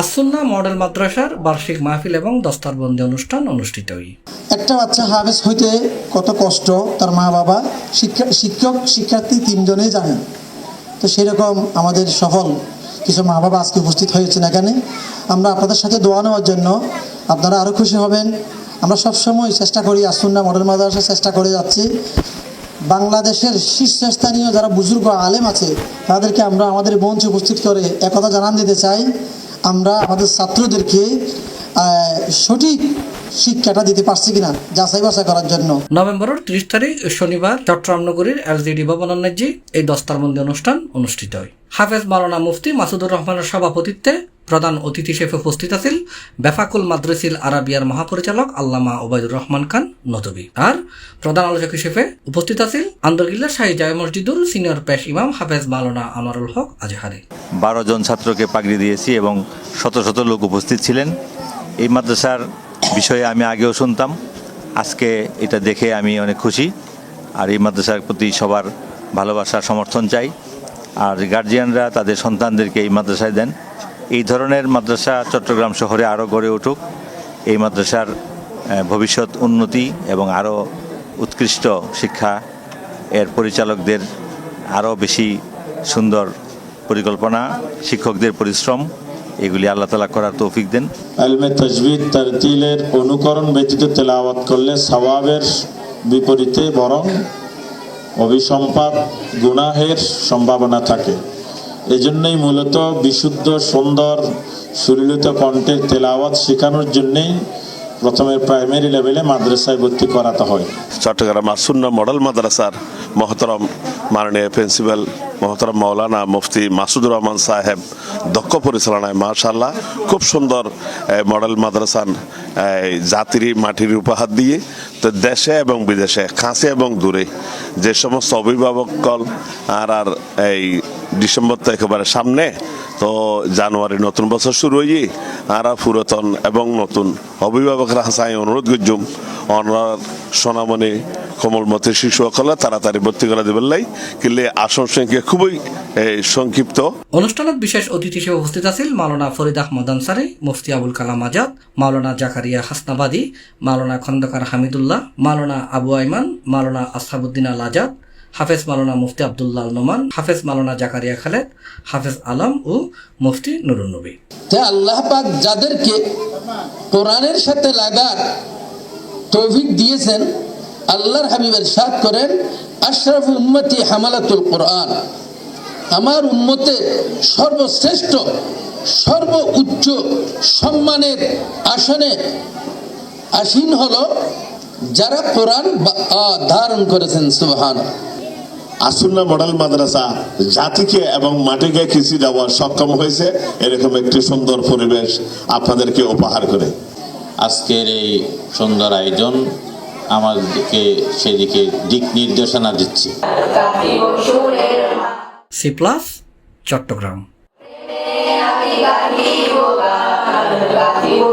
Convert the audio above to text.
As-Sunnah model মাদ্রাসার বার্ষিক মাহফিল এবং দস্তারবন্দি অনুষ্ঠান অনুষ্ঠিতই একটা বাচ্চা হাফেজ হইতে কত কষ্ট তার মা বাবা শিক্ষা শিক্ষক শিক্ষার্থী তিনজনেই জানেন তো সেরকম আমাদের সফল কিছু মা বাবা আজকে উপস্থিত হয়েছেন এখানে আমরা আপনাদের সাথে দোয়া নেওয়ার জন্য আপনারা আরও খুশি হবেন। আমরা সবসময় চেষ্টা করি আসুন্না মডেল মাদ্রাসা চেষ্টা করে যাচ্ছি। বাংলাদেশের শীর্ষস্থানীয় যারা বুজুর্গ আলেম আছে, তাদেরকে আমরা আমাদের মঞ্চে উপস্থিত করে একথা জানান দিতে চাই। আমরা আমাদের ছাত্রদেরকে সঠিক শিক্ষাটা দিতে পারছি কিনা, যাচাই বাছাই করার জন্য। নভেম্বরের ত্রিশ তারিখ, শনিবার চট্টগ্রাম নগরীর এলজিডি ভবনান্যাজি এই দস্তারবন্দি অনুষ্ঠান অনুষ্ঠিত হয়। হাফেজ মাওলানা মুফতি মাসুদুর রহমানের সভাপতিত্বে প্রধান অতিথি হিসেবে উপস্থিত আছিল বেফাকুল মাদ্রাসিল আরাবিয়ার মহাপরিচালক আল্লামা ওবায়দুর রহমান খান নদবী আর প্রধান আলোচক হিসেবে উপস্থিত আছিল আন্দরগিল্লা শাহী জায় মসজিদুর সিনিয়র পেশ ইমাম হাফেজ মাওলানা আমারুল হক আজহারি। বারো জন ছাত্রকে পাগড়ি দিয়েছি এবং শত শত লোক উপস্থিত ছিলেন। এই মাদ্রাসার বিষয়ে আমি আগেও শুনতাম। আজকে এটা দেখে আমি অনেক খুশি। আর এই মাদ্রাসার প্রতি সবার ভালোবাসা, সমর্থন চাই। আর গার্জিয়ানরা তাদের সন্তানদেরকে এই মাদ্রাসায় দেন। এই ধরনের মাদ্রাসা চট্টগ্রাম শহরে আরও গড়ে উঠুক। এই মাদ্রাসার ভবিষ্যৎ উন্নতি এবং আরও উৎকৃষ্ট শিক্ষা এর পরিচালকদের আরও বেশি সুন্দর পরিকল্পনা, শিক্ষকদের পরিশ্রম, এগুলি আল্লাহ তালা করার তৌফিক দেন। আলমে তজবিদ তারতিলের অনুকরণ ব্যতীত তেলাওয়াত করলে সওয়াবের বিপরীতে বরং অভিসম্পাদ গুনাহের সম্ভাবনা থাকে। এজন্যই মূলত বিশুদ্ধ, সুন্দর, সুলিলিত কণ্ঠে তেলাওয়াত শেখানোর জন্যেই প্রথমে প্রাইমারি লেভেলে মাদ্রাসায় ভর্তি করাতে হয়। চট্টগ্রাম আসুন্ন মডেল মাদ্রাসার মহতরম মাননীয় প্রিন্সিপাল মহতরম মৌলানা মুফতি মাসুদুর রহমান সাহেব দক্ষ পরিচালনায় মাশাল্লাহ খুব সুন্দর মডেল মাদ্রাসান এই জাতির মাটির উপহার দিয়ে তো দেশে এবং বিদেশে কাছে এবং দূরে যে সমস্ত অভিভাবকল আর আর, এই ডিসেম্বর তো একেবারে সামনে, তো জানুয়ারি নতুন বছর শুরু হয়ে আর পুরাতন এবং নতুন অভিভাবকরা হাসাই অনুরোধ করছুম, অনার সোনামণি কোমলমতি শিশু সকলে তাড়াতাড়ি ভর্তি করে দেবেন লাই কিন্তু আসন সংখ্যা খুবই সংক্ষিপ্ত। অনুষ্ঠানত বিশেষ অতিথি হিসেবে উপস্থিত আছিল মাওলানা ফরিদ আহমদ আনসারি, মুফতি আবুল কালাম আজাদ, মাওলানা জাকারিয়া হাসনাবাদী, মাওলানা খন্দকার হামিদুল্লাহ, মাওলানা আবু আইমান, মাওলানা আসহাবুদ্দিন আল আজাদ হাফেজ মাওলানা মুফতি আবদুল্লাহ নোমান, হাফেজ মাওলানা জাকারিয়া খালেদ, হাফেজ আলম ও মুফতি নুরুন নবী। আল্লাহ পাক যাদেরকে কোরআনের সাথে লাগার তৌফিক দিয়েছেন, আল্লাহর হাবিবের সাথ করেন আশরাফ উম্মতি হামালাতুল কোরআন। আমার উম্মতের সর্বশ্রেষ্ঠ সর্ব উচ্চ সম্মানের আসনে আসীন হলো যারা কোরআন ধারণ করেছেন সুবহান আসুন্না মডেল মাদ্রাসা জাতিকে এবং মাটিকে খিচি দেওয়া সক্ষম হয়েছে। এরকম একটি সুন্দর পরিবেশ আপনাদেরকে উপহার করে। আজকের এই সুন্দর আয়োজন আমাদেরকে সেদিকে দিক নির্দেশনা দিচ্ছে। C plus Chattogram. গান গাহিব